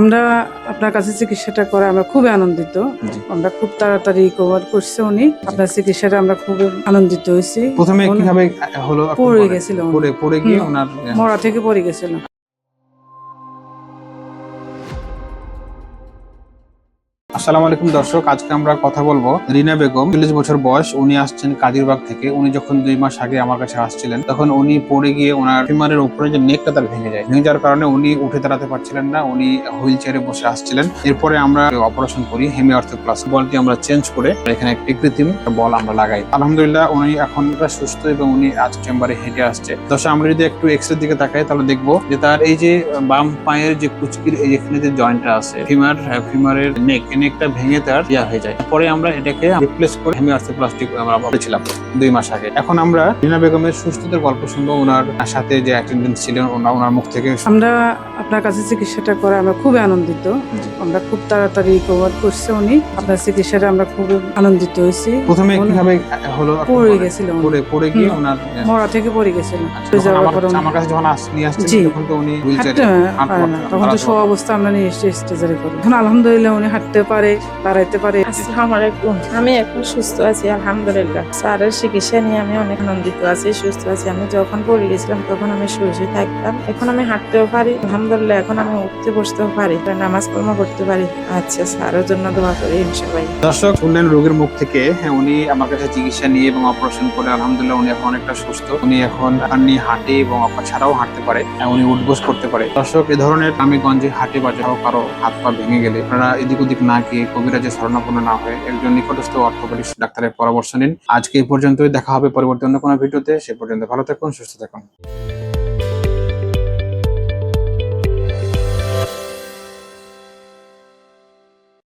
আমরা আপনার কাছে চিকিৎসাটা করে আমরা খুবই আনন্দিত। আমরা খুব তাড়াতাড়ি রিকভার করছে উনি। আপনার চিকিৎসাটা আমরা খুব আনন্দিত হয়েছি। প্রথমে কীভাবে হলো পড়ে। গেছিল পড়ে পড়ে গিয়ে। ওনার মরা থেকে পড়ে গেছিল। আসসালামু আলাইকুম দর্শক, আজকে আমরা কথা বলব রিনা বেগম, চল্লিশ বছর বয়স, উনি আসছেন কাদিরবাগ থেকে। উনি যখন দুই মাস আগে আমার কাছে আসছিলেন, তখন উনি পড়ে গিয়ে ওনার ফিমারের উপরে যে নেকটা তার ভেঙে যায়। ভেঙে যাওয়ার কারণে উনি উঠে দাঁড়াতে পারছিলেন না, উনি হুইল চেয়ারে বসে আসছিলেন। এরপরে আমরা অপারেশন করি হেমি প্লাস বলটি আমরা চেঞ্জ করে এখানে একটি কৃত্রিম বল আমরা লাগাই। আলহামদুলিল্লাহ, উনি এখন সুস্থ এবং উনি আজ চেম্বারে হেঁটে আসছে। দর্শক, আমরা যদি একটু এক্সরের দিকে তাকাই, তাহলে দেখব যে তার এই যে বাম পায়ের যে কুচকির এখানে যে জয়েন্টটা আছে ফিমার ফিমারের নেক নেকটা ভেঙে তার ইয়া হয়ে যায়। পরে আমরা এটাকে রিপ্লেস করে হেমি অর্থোপ্লাস্টিক আমরা বলেছিলাম দুই মাস আগে। এখন আমরা রিনা বেগমের সুস্থতার গল্প শুনব ওনার সাথে যে অ্যাটেন্ডেন্ট ছিলেন ওনার মুখ থেকে। আমরা আপনার কাছে চিকিৎসাটা করে আমরা খুবই আনন্দিত। আমরা খুব তাড়াতাড়ি রিকভার করছে উনি। আপনার চিকিৎসাটা আমরা খুব আনন্দিত হয়েছি। প্রথমে কীভাবে হলো? পড়ে। গেছিল পড়ে পড়ে গিয়ে ওনার মরা থেকে পড়ে গেছিল। আচ্ছা, আমার কাছে যখন আস- নিয়ে আসছেন তখন তো উনি তখন তো সব অবস্থা আমরা নিয়ে এসে স্টেজারে করি এখন আলহামদুলিল্লাহ উনি হাঁটতে পারে দাঁড়াইতে পারে। আসসালামু আলাইকুম। আমি এখন সুস্থ আছি আলহামদুলিল্লাহ। স্যারের চিকিৎসা নিয়ে আমি অনেক আনন্দিত আছি সুস্থ আছি। আমি যখন পড়ে গেছিলাম তখন আমি শুয়ে থাকতাম। এখন আমি হাঁটতেও পারি আলহামদুলিল্লাহ এখন আমি উঠতে বসতেও পারি নামাজ কর্ম করতে পারি। আচ্ছা স্যারের জন্য দোয়া করি সবাই দর্শক শুনলেন রোগীর মুখ থেকে হ্যাঁ, উনি আমার কাছে চিকিৎসা নিয়ে এবং অপারেশন করে আলহামদুলিল্লাহ উনি এখন অনেকটা সুস্থ। উনি এখন আপনি হাঁটে এবং ছাড়াও হাঁটতে পারে হ্যাঁ, উনি উঠবোস করতে পারে। দর্শক এ ধরনের আমি গঞ্জে হাঁটে বা যাও কারও হাত পা ভেঙে গেলে আপনারা এদিক ওদিক না গিয়ে কবিরাজের শরণাপন্ন না হয়ে একজন নিকটস্থ অর্থোপেডিক্স ডাক্তারের পরামর্শ নিন। আজকে এই পর্যন্তই। দেখা হবে পরিবর্তন কোনো ভিডিওতে। সে পর্যন্ত ভালো থাকুন, সুস্থ থাকুন।